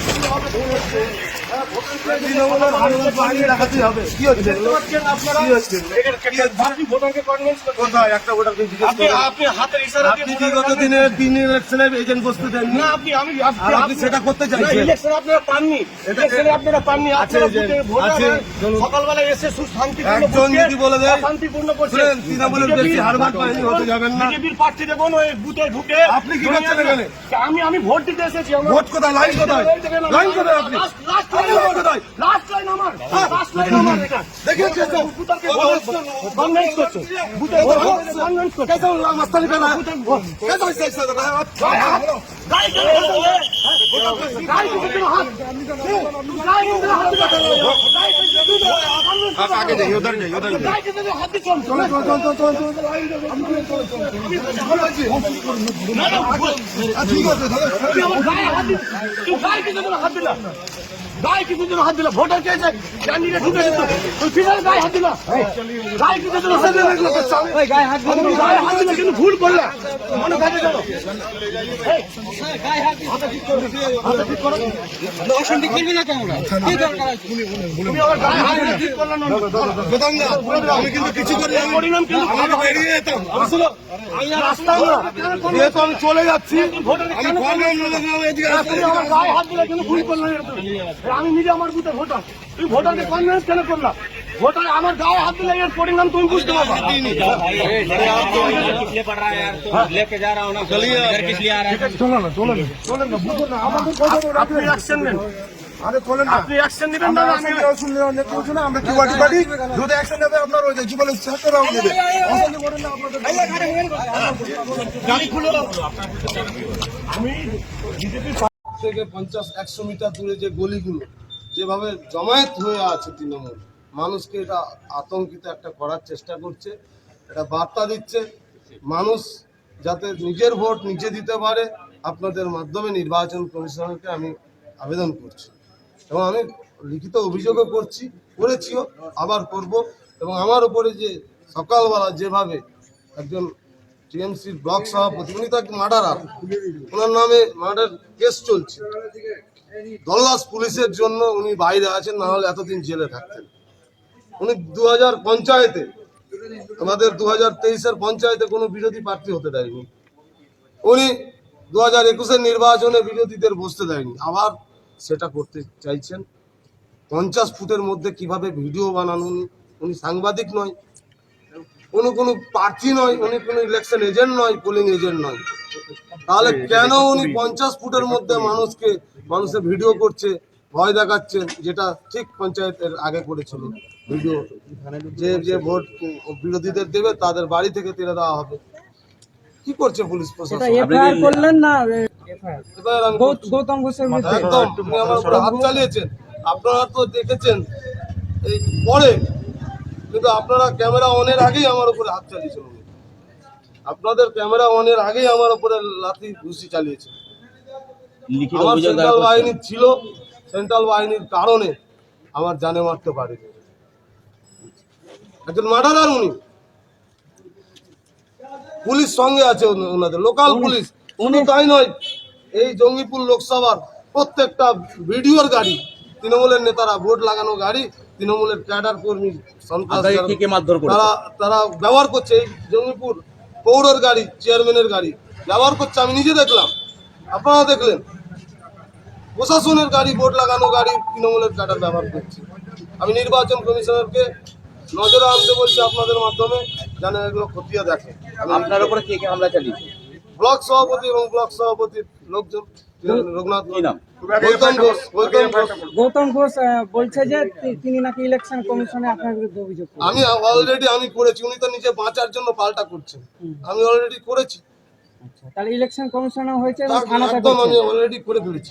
其他的同志，随。তৃণমূলের ভারত বাহিনী রাখাতেই হবে কি হচ্ছে আপনারা কি হচ্ছে আপনি ভোটারকে convince কোথায় একটা ভোটারকে জিজ্ঞেস করুন। আপনি হাতের ইশারা দিয়ে আপনি বিগত দিনে তিন ইলেকশনে এজেন্ট বসতে দেননি না আপনি আমি আপনি সেটা করতে চাইছেন। ইলেকশন আপনারা পাননি ইলেকশনে আপনারা পাননি আপনারা ভোটার আছে, হন। চলুন। সকালবেলা এসে সুশান্তিপূর্ণ একজন যদি বলে দেয়, অশান্তিপূর্ণ করছে শুনেন, তৃণমূলের বেশি হারবাদ বাহিনী হতে যাবেন না। বিজেপির প্রার্থী দেখুন ওই বুথে ঢুকে আপনি কি করছেন এখানে? আমি আমি ভোট দিতে এসেছি ভোট কোথায়? লাইন কোথায়? লাইন কোথায় আপনি? লাস্ট- লাস্ট আপনি লাইন কোথায়? লাস্ট লাইন আমার লাস্ট লাইন আমার এটা দেখিয়েছেন তো? ভোটারকে কনভিন্স করছে বুথে কনভিন্স করছে कैसा उल्ला मस्तानी पहना है कैसा ऐसा ऐसा कर रहा है आप? গাই কেন গাই কেন হাত গাই কেন হাত গাই কেন आगे जाइए उधर जाइए उधर जाइए গাই কেন হাত দিচ্ছেন चलो चलो चलो चलो चलो चलो लाइन दे हम चलो चलो না না ठीक है दादा তুই আমার গায়ে হাত দিল তুই গায়ে কিছু জন হাত দিলা গায়ে কিছু জন হাত দিল ভোটার চেয়েছে ক্যান্ডিডেট ঢুকে দিত ফিরে গায়ে হাত দিল। গায়ে কিছু জন হাত দিল গায়ে হাত দিলা। গায়ে হাত দিলা কিন্তু ভুল করলা। আমি কিন্তু কিছু করি আমি চলে যাচ্ছি আমি নিজে আমার বুথে ভোটার। তুই ভোটারকে কনভিন্স কেন করলাম ভোটার আমার গায়ে হাত দিলে এর পরিণাম তুমি বুঝতে পারবা इसलिए पड़ रहा है यार तो लेके जा रहा हूँ ना घर किस लिए आ रहा है চলো না চলো না চলো না বুঝো না আমাদের কথা বলো, আপনি অ্যাকশন নেন আরে চলেন না আপনি অ্যাকশন নেবেন না আমরা আমি অ্যাকশন নেওয়া শুনলে অনেক কিছু না আমরা কি ওয়াটি পার্টি যদি অ্যাকশন নেবে আপনার ওই যে জীবনের সাথে রাউন্ড নেবে অশান্তি করেন না আপনাদের গাড়ি খুলে দাও আমি বিজেপি থেকে পঞ্চাশ একশো মিটার দূরে যে গলিগুলো যেভাবে জমায়েত হয়ে আছে তৃণমূল মানুষকে এটা আতঙ্কিত একটা করার চেষ্টা করছে, এটা বার্তা দিচ্ছে। মানুষ যাতে নিজের ভোট নিজে দিতে পারে, আপনাদের মাধ্যমে নির্বাচন কমিশনারকে আমি আবেদন করছি। এবং আমি লিখিত অভিযোগও করছি, করেছিও, আবার করব। এবং আমার উপরে যে সকালবেলা যেভাবে একজন টিএমসির ব্লক সভাপতি, উনি তো এক মার্ডারার, ওনার নামে মার্ডার কেস চলছে। দল্লাস পুলিশের জন্য উনি বাইরে আছেন, না হলে এতদিন জেলে থাকতেন। উনি দু হাজার পঞ্চায়েতে, আমাদের দু হাজার তেইশের পঞ্চায়েতে কোনো বিরোধী প্রার্থী হতে দেয়নি। উনি দু হাজার একুশের নির্বাচনে বিরোধীদের বসতে দেয়নি। আবার সেটা করতে চাইছেন। পঞ্চাশ ফুটের মধ্যে কীভাবে ভিডিও বানান? উনি উনি সাংবাদিক নয়। কোনো কোনো প্রার্থী নয়। উনি কোনো ইলেকশন এজেন্ট নয় পোলিং এজেন্ট নয়। তাহলে কেন উনি পঞ্চাশ ফুটের মধ্যে মানুষকে মানুষের ভিডিও করছে, ভয় দেখাচ্ছেন যেটা ঠিক পঞ্চায়েতের আগে করেছিল? ভিডিও যে যে ভোট বিরোধীদের দেবে তাদের বাড়ি থেকে তেড়ে দেওয়া হবে। কি করছে পুলিশ প্রশাসন? করলেন না গৌতম ঘোষের একদম তুমি আমার উপরে হাত চালিয়েছেন। আপনারা তো দেখেছেন এই পরে কিন্তু আপনারা ক্যামেরা অনের আগেই আমার উপরে হাত চালিয়েছেন আপনাদের ক্যামেরা অনের আগেই আমার উপরে লাথি ঘুষি চালিয়েছেন। আমার সেন্ট্রাল বাহিনী ছিল সেন্ট্রাল বাহিনীর কারণে আমার জানে মারতে পারে একজন মার্ডারার উনি। পুলিশ সঙ্গে আছে ওনাদের লোকাল পুলিশ। উনি তাই নয় এই জঙ্গিপুর লোকসভার প্রত্যেকটা ভিডিওর গাড়ি তৃণমূলের নেতারা ভোট লাগানো গাড়ি তৃণমূলের ক্যাডার কর্মী? তারা তারা ব্যবহার করছে এই জঙ্গিপুর পৌরের গাড়ি চেয়ারম্যানের গাড়ি। ব্যবহার করছে আমি নিজে দেখলাম। আপনারা দেখলেন। প্রশাসনের গাড়ি ভোট লাগানো গাড়ি তৃণমূলের ক্যাডার ব্যবহার করছে। আমি নির্বাচন কমিশনারকে নজরে আসতে বলছি আপনাদের মাধ্যমে যেন এগুলো খতিয়ে দেখে। আপনার উপরে কে কে হামলা চালিয়েছে? ব্লক সভাপতি এবং ব্লক সভাপতির লোকজন রঘুনাথ নাম? গৌতম ঘোষ বলছে যে তিনি নাকি ইলেকশন কমিশনে আপনার বিরুদ্ধে অভিযোগ আমি অলরেডি আমি করেছি উনি তো নিজে বাঁচার জন্য পাল্টা করছেন। আমি অলরেডি করেছি। আচ্ছা তাহলে ইলেকশন কমিশনে হয়েছে এবং থানাতে আমি অলরেডি করে ফেলেছি।